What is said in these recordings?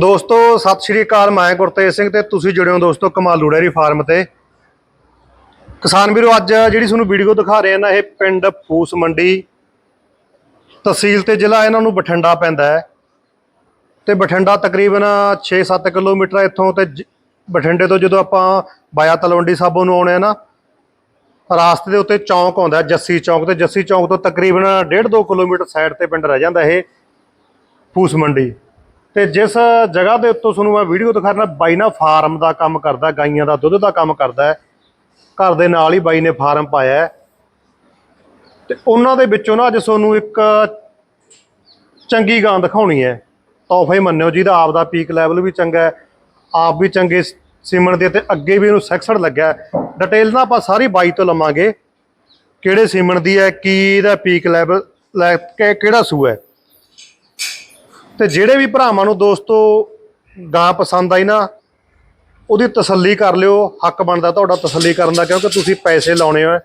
ਦੋਸਤੋ, ਸਤਿ ਸ਼੍ਰੀ ਅਕਾਲ। ਮੈਂ ਗੁਰਤੇਜ ਸਿੰਘ ਤੇ ਤੁਸੀਂ ਜੁੜੇ ਹੋ ਦੋਸਤੋ ਕਮਾਲੂ ਡੇਅਰੀ ਫਾਰਮ ਤੇ। ਕਿਸਾਨ ਵੀਰੋ, ਅੱਜ ਜਿਹੜੀ ਤੁਹਾਨੂੰ ਵੀਡੀਓ ਦਿਖਾ ਰਹੇ ਹਾਂ ਨਾ, ਇਹ ਪਿੰਡ ਫੂਸ ਮੰਡੀ। ਤਹਿਸੀਲ ਤੇ ਜ਼ਿਲ੍ਹਾ ਇਹਨਾਂ ਨੂੰ ਬਠਿੰਡਾ ਪੈਂਦਾ ਹੈ। ਤੇ ਬਠਿੰਡਾ ਤਕਰੀਬਨ 6-7 ਕਿਲੋਮੀਟਰ ਇੱਥੋਂ ਤੇ ਜ- ਬਠਿੰਡੇ ਤੋਂ ਜਦੋਂ ਆਪਾਂ ਬਾਇਆ ਤਲਵੰਡੀ ਸਾਬੋ ਨੂੰ ਆਉਣੇ ਆ ਨਾ, ਰਾਸਤੇ ਦੇ ਉੱਤੇ ਚੌਂਕ ਆਉਂਦਾ, ਜੱਸੀ ਚੌਂਕ ਤੇ ਜੱਸੀ ਚੌਂਕ ਤੋਂ ਤਕਰੀਬਨ 1.5-2 ਕਿਲੋਮੀਟਰ ਸਾਈਡ ਤੇ ਪਿੰਡ ਰਹਿ ਜਾਂਦਾ ਇਹ ਫੂਸ ਮੰਡੀ। ਤੇ ਜਿਸ ਜਗ੍ਹਾ ਦੇ ਉੱਤੋਂ ਤੁਹਾਨੂੰ ਮੈਂ ਵੀਡੀਓ ਦਿਖਾ ਰਿਹਾ ਬਾਈ ਨਾ ਫਾਰਮ ਦਾ ਕੰਮ ਕਰਦਾ, ਗਾਈਆਂ ਦਾ ਦੁੱਧ ਦਾ ਕੰਮ ਕਰਦਾ ਘਰ ਦੇ ਨਾਲ ਹੀ ਬਾਈ ਨੇ ਫਾਰਮ ਪਾਇਆ ਹੈ। ਤੇ ਉਹਨਾਂ ਦੇ ਵਿੱਚੋਂ ਨਾ ਅੱਜ ਤੁਹਾਨੂੰ ਇੱਕ ਚੰਗੀ ਗਾਂ ਦਿਖਾਉਣੀ ਹੈ। ਤੋਹਫ਼ੇ ਮੰਨਿਓ, ਜਿਹਦਾ ਆਪ ਦਾ ਪੀਕ ਲੈਵਲ ਵੀ ਚੰਗਾ ਹੈ, ਆਪ ਵੀ ਚੰਗੇ ਸ- ਸਿਮਣ ਦੇ ਤੇ ਅੱਗੇ ਵੀ ਇਹਨੂੰ ਸੈਕਸਡ ਲੱਗਿਆ ਡਿਟੇਲ ਨਾ ਆਪਾਂ ਸਾਰੀ ਬਾਈ ਤੋਂ ਲਵਾਂਗੇ, ਕਿਹੜੇ ਸਿਮਣ ਦੀ ਹੈ, ਕੀ ਇਹਦਾ ਪੀਕ ਲੈਵਲ ਲੈ, ਕੇ, ਕਿਹੜਾ ਸੂ ਹੈ। ਤੇ ਜਿਹੜੇ ਵੀ ਭਰਾਵਾਂ ਨੂੰ ਦੋਸਤੋ ਗਾਂ ਪਸੰਦ ਆਈ ਨਾ ਉਹਦੀ ਤਸੱਲੀ ਕਰ ਲਿਓ ਹੱਕ ਬਣਦਾ ਤੁਹਾਡਾ ਤਸੱਲੀ ਕਰਨ ਦਾ ਕਿਉਂਕਿ ਤੁਸੀਂ ਪੈਸੇ ਲਾਉਣੇ ਆ।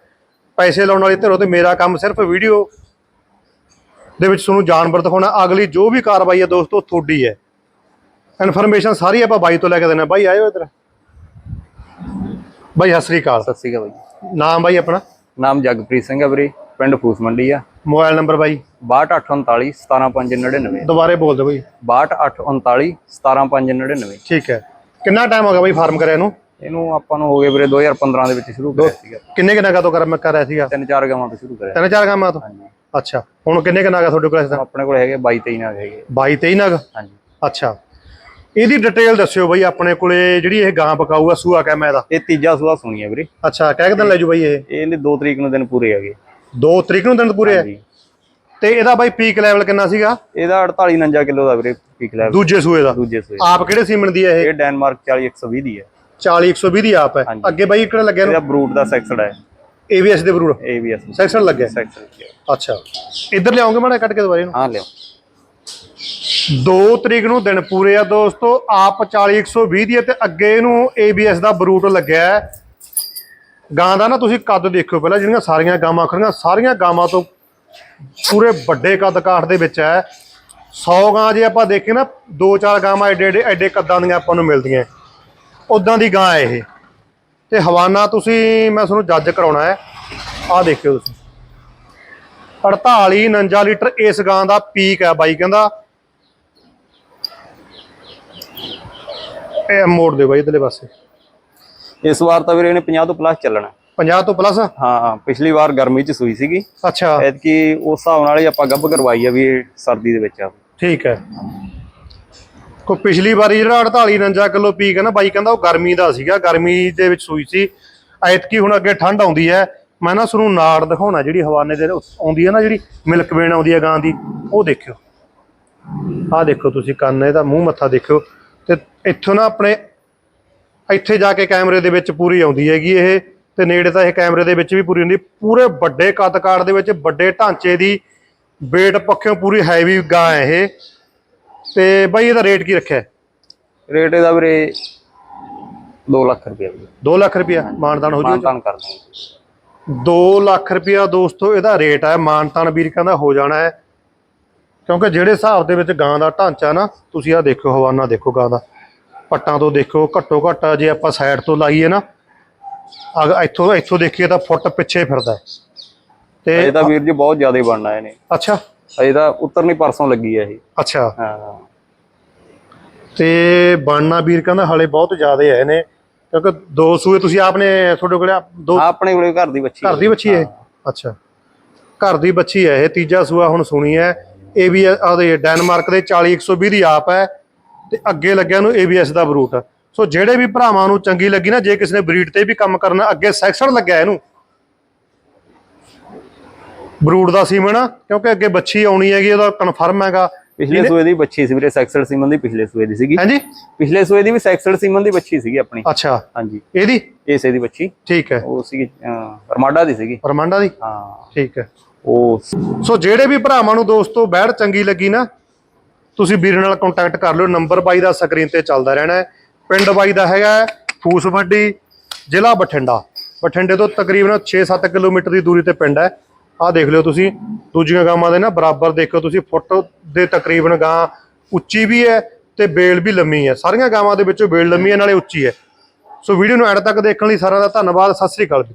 ਪੈਸੇ ਲਾਉਣ ਵਾਲੀ ਧਿਰੋ ਤੇ ਮੇਰਾ ਕੰਮ ਸਿਰਫ ਵੀਡੀਓ ਦੇ ਵਿੱਚ ਤੁਹਾਨੂੰ ਜਾਨਵਰ ਦਿਖਾਉਣਾ। ਅਗਲੀ ਜੋ ਵੀ ਕਾਰਵਾਈ ਹੈ ਦੋਸਤੋ ਤੁਹਾਡੀ ਹੈ। ਇਨਫੋਰਮੇਸ਼ਨ ਸਾਰੀ ਆਪਾਂ ਬਾਈ ਤੋਂ ਲੈ ਕੇ ਦੇਣਾ ਬਾਈ ਆਇਓ ਇਧਰ। ਬਾਈ ਸਤਿ ਸ੍ਰੀ ਅਕਾਲ। ਸਤਿ ਸ਼੍ਰੀ ਅਕਾਲ ਬਾਈ। ਨਾਮ ਬਾਈ ਆਪਣਾ? ਨਾਮ ਜਗਪ੍ਰੀਤ ਸਿੰਘ ਹੈ ਵੀਰੇ ਪਿੰਡ ਫੂਸ ਮੰਡੀ ਆ। ਮੋਬਾਈਲ ਨੰਬਰ ਬਾਈ? 6239 17599 ਦੁਬਾਰੇ ਬੋਲ ਦਿਓ ਬਾਈ। 6239 17599 ਠੀਕ ਹੈ। ਕਿੰਨਾ ਟਾਈਮ ਹੋ ਗਿਆ ਬਾਈ ਫਾਰਮ ਕਰਿਆ ਇਹਨੂੰ ਇਹਨੂੰ ਆਪਾਂ ਨੂੰ ਹੋ ਗਏ ਵੀਰੇ 2015 ਦੇ ਵਿੱਚ ਸ਼ੁਰੂ ਕਰਿਆ ਸੀਗਾ। ਕਿੰਨੇ ਕਿੰਨਾ ਕਾ ਤੋਂ ਕਰ ਮੈਂ ਕਰ ਰਿਹਾ ਸੀਗਾ? ਤਿੰਨ ਚਾਰ ਗਾਵਾਂ ਤੋਂ ਸ਼ੁਰੂ ਕਰਿਆ। ਤਿੰਨ ਚਾਰ ਕੰਮਾਂ ਤੋਂ? ਅੱਛਾ। ਹੁਣ ਕਿੰਨੇ ਕਿੰਨਾ ਕਾ ਤੁਹਾਡੇ ਕੋਲ ਇਸ ਆਪਣੇ ਕੋਲ ਹੈਗੇ 22 23 ਨਾਗ ਹੈਗੇ। 22 23 ਨਗ? ਹਾਂਜੀ। ਅੱਛਾ। ਇਹਦੀ ਡਿਟੇਲ ਦੱਸਿਓ ਬਾਈ ਆਪਣੇ ਕੋਲੇ ਜਿਹੜੀ ਇਹ ਗਾਂ ਪਕਾਊ ਆ ਸੂਆ ਮੈਂ ਦਾ। ਇਹ ਤੀਜਾ ਸੂਆ ਸੁਣੀ ਹੈ ਵੀਰੇ। ਅੱਛਾ ਕਹਿ ਦਿਨ ਲੈ ਜੂ ਬਾਈ ਇਹ? ਇਹ ਲਈ 2 ਤਰੀਕ ਨੂੰ ਦਿਨ ਪੂਰੇ ਹੈਗੇ। 2 ਤਰੀਕ ਨੂੰ ਦਿਨ ਪੂਰੇ ਆ। ਹਾਂਜੀ। ਤੇ ਇਹਦਾ ਬਾਈ ਪੀਕ ਲੈਵਲ ਕਿੰਨਾ ਸੀਗਾ? ਇਹਦਾ 48 49 ਕਿਲੋ ਦਾ ਵੀਰੇ ਪੀਕ ਲੈਵਲ ਦੂਜੇ ਸੂਏ ਦਾ? ਦੂਜੇ ਸੂਏ ਆਪ ਕਿਹੜੇ ਸੀਮਨ ਦੀ ਹੈ ਇਹ? ਇਹ ਡੈਨਮਾਰਕ 40 120 ਦੀ ਹੈ 40 120 ਦੀ ਆਪ ਹੈ। ਹਾਂਜੀ। ਅੱਗੇ ਬਾਈ ਕਿਹੜਾ ਲੱਗਿਆ ਇਹਦਾ ਨੂੰ ਬਰੂਟ ਦਾ ਸੈਕਸਡ ਹੈ। ABS ਦੇ ਬਰੂਡ ABS ਸੈਕਸ਼ਨ ਲੱਗਿਆ? ਸੈਕਸਡ ਅੱਛਾ। ਇੱਧਰ ਲਿਆਉਂਗੇ ਮਾੜਾ ਕੱਟ ਕੇ ਦੁਬਾਰੇ ਨੂੰ ਹਾਂ ਲਿਓ 2 ਤਰੀਕ ਨੂੰ ਦਿਨ ਪੂਰੇ ਆ ਦੋਸਤੋ। ਆਪ 40 120 ਦੀ ਹੈ ਤੇ ਅੱਗੇ ਇਹਨੂੰ ABS ਦਾ ਬਰੂਟ ਲੱਗਿਆ ਹੈ। ਗਾਂ ਦਾ ਨਾ ਤੁਸੀਂ ਕੱਦ ਦੇਖਿਓ ਪਹਿਲਾਂ ਜਿਹੜੀਆਂ ਸਾਰੀਆਂ ਗਾਵਾਂ ਖੜੀਆਂ, ਸਾਰੀਆਂ ਗਾਵਾਂ ਤੋਂ ਪੂਰੇ ਵੱਡੇ ਕੱਦ ਕਾਠ ਦੇ ਵਿੱਚ ਹੈ। 100 ਗਾਂ ਜੇ ਆਪਾਂ ਦੇਖੇ ਨਾ, ਦੋ ਚਾਰ ਗਾਵਾਂ ਐਡੇ ਐਡੇ ਐਡੇ ਕੱਦਾਂ ਦੀਆਂ ਆਪਾਂ ਨੂੰ ਮਿਲਦੀਆਂ। ਉਦਾਂ ਦੀ ਗਾਂ ਹੈ ਇਹ। ਤੇ ਹਵਾਨਾ ਤੁਸੀਂ, ਮੈਂ ਤੁਹਾਨੂੰ ਜੱਜ ਕਰਾਉਣਾ ਹੈ। ਆਹ ਦੇਖਿਓ ਤੁਸੀਂ। 48 49 ਲੀਟਰ ਇਸ ਗਾਂ ਦਾ ਪੀਕ ਹੈ ਬਾਈ, ਕਹਿੰਦਾ। ਇਹ ਮੋੜ ਦੇ ਬਾਈ ਇਧਰਲੇ ਪਾਸੇ। ਇਸ ਵਾਰ ਤਾਂ ਵੀਰੇ ਇਹਨੇ 50 ਤੋਂ ਪਲੱਸ ਚੱਲਣਾ। 50 ਤੋਂ ਪਲੱਸ ਹਾਂ ਪਿਛਲੀ ਵਾਰ ਗਰਮੀ ਚ ਸੂਈ ਸੀਗੀ। ਅੱਛਾ। ਐਤਕੀ ਉਸ ਹਿਸਾਬ ਨਾਲ ਹੀ ਆਪਾਂ ਗੱਭ ਕਰਵਾਈ ਆ ਵੀ ਇਹ ਸਰਦੀ ਦੇ ਵਿੱਚ ਆ। ਠੀਕ ਹੈ। ਕੋ ਪਿਛਲੀ ਵਾਰੀ ਜਿਹੜਾ 48 49 ਕਿਲੋ ਪੀਕ ਹੈ ਨਾ ਬਾਈ ਕਹਿੰਦਾ ਉਹ ਗਰਮੀ ਦਾ ਸੀਗਾ ਗਰਮੀ ਦੇ ਵਿੱਚ ਸੂਈ ਸੀ। ਐਤਕੀ ਹੁਣ ਅੱਗੇ ਠੰਡ ਆਉਂਦੀ ਹੈ। ਮੈਂ ਨਾ ਤੁਹਾਨੂੰ ਨਾੜ ਦਿਖਾਉਣਾ ਜਿਹੜੀ ਹਵਾਨੇ ਦੇ ਆਉਂਦੀ ਹੈ ਨਾ ਜਿਹੜੀ ਮਿਲਕ ਵੇਨ ਆਉਂਦੀ ਹੈ ਗਾਂ ਦੀ ਉਹ ਦੇਖਿਓ। ਆਹ ਦੇਖੋ ਤੁਸੀਂ ਕੰਨ ਇਹਦਾ ਮੂੰਹ ਮੱਥਾ ਦੇਖਿਓ। ਤੇ ਇੱਥੋਂ ਨਾ ਆਪਣੇ ਇੱਥੇ ਜਾ ਕੇ ਕੈਮਰੇ ਦੇ ਵਿੱਚ ਪੂਰੀ ਆਉਂਦੀ ਹੈਗੀ ਇਹ ਤੇ ਨੇੜੇ ਤਾਂ ਇਹ ਕੈਮਰੇ ਦੇ ਵਿੱਚ ਵੀ ਪੂਰੀ ਹੁੰਦੀ। ਪੂਰੇ ਵੱਡੇ ਕੱਦ ਕਾਠ ਦੇ ਵਿੱਚ ਵੱਡੇ ਢਾਂਚੇ ਦੀ weight ਪੱਖੋਂ ਪੂਰੀ ਹੈਵੀ ਗਾਂ ਹੈ ਇਹ। ਤੇ ਬਾਈ ਇਹਦਾ ਰੇਟ ਕੀ ਰੱਖਿਆ? ਰੇਟ ਇਹਦਾ ਵੀਰੇ 2 ਲੱਖ ਰੁਪਏ ਵੀਰੇ। 2 ਲੱਖ ਰੁਪਇਆ ਮਾਨਤਾਨ ਹੋ ਜੂ। ਮਾਨਤਾਨ ਕਰ ਦਾਂਗੇ 2 ਲੱਖ ਰੁਪਇਆ ਦੋਸਤੋ ਇਹਦਾ ਰੇਟ ਹੈ ਮਾਨਤਾਨ ਵੀਰ ਕਹਿੰਦਾ ਹੋ ਜਾਣਾ ਹੈ। ਕਿਉਂਕਿ ਜਿਹੜੇ ਹਿਸਾਬ ਦੇ ਵਿੱਚ ਗਾਂ ਦਾ ਢਾਂਚਾ ਨਾ ਤੁਸੀਂ ਆ ਦੇਖੋ ਹਵਾਨਾ ਦੇਖੋ ਗਾਂ ਦਾ। ਪੱਟਾਂ ਤੋਂ ਦੇਖੋ ਘੱਟੋ ਘੱਟ ਜੇ ਆਪਾਂ ਸਾਈਡ ਤੋਂ ਲਾਈਏ ਨਾ ਅਗ ਇੱਥੋਂ ਇੱਥੋਂ ਦੇਖੀਏ ਤਾਂ ਫੁੱਟ ਪਿੱਛੇ ਫਿਰਦਾ ਹੈ। ਤੇ ਇਹ ਤਾਂ ਵੀਰ ਜੀ ਬਹੁਤ ਜ਼ਿਆਦਾ ਹੀ ਬਣਨਾ ਇਹਨੇ। ਅੱਛਾ। ਅਜੇ ਤਾਂ ਉਤਰਨੀ ਪਰਸੋਂ ਲੱਗੀ ਆ ਇਹ। ਅੱਛਾ। ਹਾਂ। ਤੇ ਬਣਨਾ ਵੀਰ ਕਹਿੰਦਾ ਹਲੇ ਬਹੁਤ ਜ਼ਿਆਦਾ ਹੈ ਇਹਨੇ ਕਿਉਂਕਿ ਦੋ ਸੂਏ ਤੁਸੀਂ ਆਪਨੇ ਤੁਹਾਡੇ ਕੋਲੇ ਦੋ ਆਪਣੇ ਕੋਲੇ ਘਰ ਦੀ ਬੱਚੀ ਘਰ ਦੀ ਬੱਚੀ ਹੈ? ਅੱਛਾ। ਘਰ ਦੀ ਬੱਚੀ ਹੈ ਇਹ ਤੀਜਾ ਸੂਆ ਹੁਣ ਸੁਣੀ ਹੈ। ਇਹ ਵੀ ਆਦੇ ਡੈਨਮਾਰਕ ਦੇ 40 120 ਦੀ ਆਪ ਹੈ। ਤੇ ਅੱਗੇ ਲੱਗਿਆ ਨੂੰ ABS ਦਾ ਬਰੂਟ। ਸੋ ਜਿਹੜੇ ਵੀ ਭਰਾਵਾਂ ਨੂੰ ਚੰਗੀ ਲੱਗੀ ਨਾ ਜੇ ਕਿਸੇ ਨੇ ਬਰੀਡ ਤੇ ਵੀ ਕੰਮ ਕਰਨਾ ਅੱਗੇ ਸੈਕਸ਼ਨ ਲੱਗਿਆ ਇਹਨੂੰ। ਬਰੂਟ ਦਾ ਸੀਮਨ ਕਿਉਂਕਿ ਅੱਗੇ ਬੱਚੀ ਆਉਣੀ ਹੈਗੀ ਉਹਦਾ ਕਨਫਰਮ ਹੈਗਾ। ਪਿਛਲੇ ਸੂਏ ਦੀ ਬੱਚੀ ਸੀ ਵੀਰੇ ਸੈਕਸਡ ਸੀਮਨ ਦੀ ਪਿਛਲੇ ਸੂਏ ਦੀ ਸੀਗੀ। ਹਾਂਜੀ? ਪਿਛਲੇ ਸੂਏ ਦੀ ਵੀ ਸੈਕਸਡ ਸੀਮਨ ਦੀ ਬੱਚੀ ਸੀਗੀ ਆਪਣੀ। ਅੱਛਾ। ਹਾਂਜੀ। ਇਹਦੀ? ਇਸੇ ਦੀ ਬੱਚੀ ਠੀਕ ਹੈ। ਉਹ ਸੀਗੀ ਰਮਾਡਾ ਦੀ ਸੀਗੀ। ਪਰਮਾਂਡਾ ਦੀ? ਹਾਂ। ਠੀਕ ਹੈ। ਉਹ ਸੋ ਜਿਹੜੇ ਵੀ ਭਰਾਵਾਂ ਨੂੰ ਦੋਸਤੋ ਬੈੜ ਚੰਗੀ ਲੱਗੀ ਨਾ ਤੁਸੀਂ ਵੀਰ ਨਾਲ ਕੰਟੈਕਟ ਕਰ ਲਿਓ ਨੰਬਰ ਬਾਈ ਦਾ ਸਕਰੀਨ ਤੇ ਚੱਲਦਾ ਰਹਿਣਾ ਹੈ। ਪਿੰਡ ਬਾਈ ਦਾ ਹੈਗਾ ਹੈ, ਫੂਸ ਵੱਡੀ ਜ਼ਿਲ੍ਹਾ ਬਠਿੰਡਾ। ਬਠਿੰਡੇ ਤੋਂ ਤਕਰੀਬਨ 6-7 ਕਿਲੋਮੀਟਰ ਦੀ ਦੂਰੀ ਤੇ ਪਿੰਡ ਹੈ। ਆਹ ਦੇਖ ਲਿਓ ਤੁਸੀਂ, ਦੂਜੀਆਂ ਗਾਵਾਂ ਦੇ ਨਾ ਬਰਾਬਰ ਦੇਖੋ ਤੁਸੀਂ, ਫੁੱਟ ਦੇ ਤਕਰੀਬਨ ਗਾਂ ਉੱਚੀ ਵੀ ਹੈ ਤੇ ਬੇਲ ਵੀ ਲੰਮੀ ਹੈ। ਸਾਰੀਆਂ ਗਾਵਾਂ ਦੇ ਵਿੱਚੋਂ ਬੇਲ ਲੰਮੀ ਹੈ, ਨਾਲੇ ਉੱਚੀ ਹੈ। ਸੋ ਵੀਡੀਓ ਨੂੰ ਐਂਡ ਤੱਕ ਦੇਖਣ ਲਈ ਸਾਰਿਆਂ ਦਾ ਧੰਨਵਾਦ, ਸਤਿ ਸ੍ਰੀ ਅਕਾਲ ਜੀ